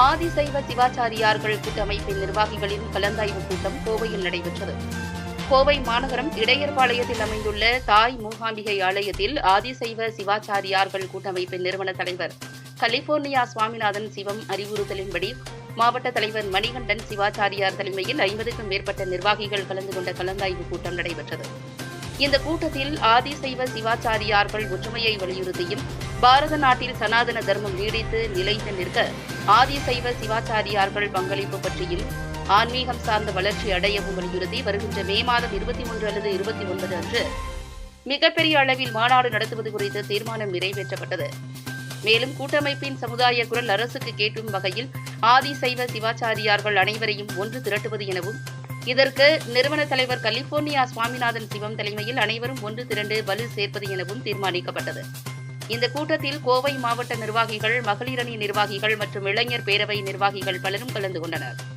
ஆதிசைவ சிவாச்சாரியார்கள் கூட்டமைப்பின் நிர்வாகிகளின் கலந்தாய்வு கூட்டம் கோவையில் நடைபெற்றது. கோவை மாநகரம் இடையர்பாளையத்தில் அமைந்துள்ள தாய் மூகாம்பிகை ஆலயத்தில் ஆதிசைவ சிவாச்சாரியார்கள் கூட்டமைப்பின் நிறுவன தலைவர் கலிபோர்னியா சுவாமிநாதன் சிவம் அறிவுறுத்தலின்படி மாவட்ட தலைவர் மணிகண்டன் சிவாச்சாரியார் தலைமையில் ஐம்பதுக்கும் மேற்பட்ட நிர்வாகிகள் கலந்து கொண்ட கலந்தாய்வு கூட்டம் நடைபெற்றது. இந்த கூட்டத்தில் ஆதிசைவ சிவாச்சாரியார்கள் ஒற்றுமையை வலியுறுத்தியும் பாரத நாட்டில் சனாதன தர்மம் நீடித்து நிலைத்து நிற்க ஆதிசைவ சிவாச்சாரியார்கள் பங்களிப்பு பற்றியும் ஆன்மீகம் சார்ந்த வளர்ச்சி அடையவும் வலியுறுத்தி வருகின்ற மே மாதம் இருபத்தி மூன்று அல்லது இருபத்தி ஒன்பது அன்று மிகப்பெரிய அளவில் மாநாடு நடத்துவது குறித்து தீர்மானம் நிறைவேற்றப்பட்டது. மேலும் கூட்டமைப்பின் சமுதாய குரல் அரசுக்கு கேட்கும் வகையில் ஆதிசைவ சிவாச்சாரியார்கள் அனைவரையும் ஒன்று திரட்டுவது எனவும் இதற்கு நிறுவன தலைவர் கலிபோர்னியா சுவாமிநாதன் சிவம் தலைமையில் அனைவரும் ஒன்று திரண்டு வலு சேர்ப்பது எனவும் தீர்மானிக்கப்பட்டது. இந்த கூட்டத்தில் கோவை மாவட்ட நிர்வாகிகள் மகளிரணி நிர்வாகிகள் மற்றும் இளைஞர் பேரவை நிர்வாகிகள் பலரும் கலந்து கொண்டனர்.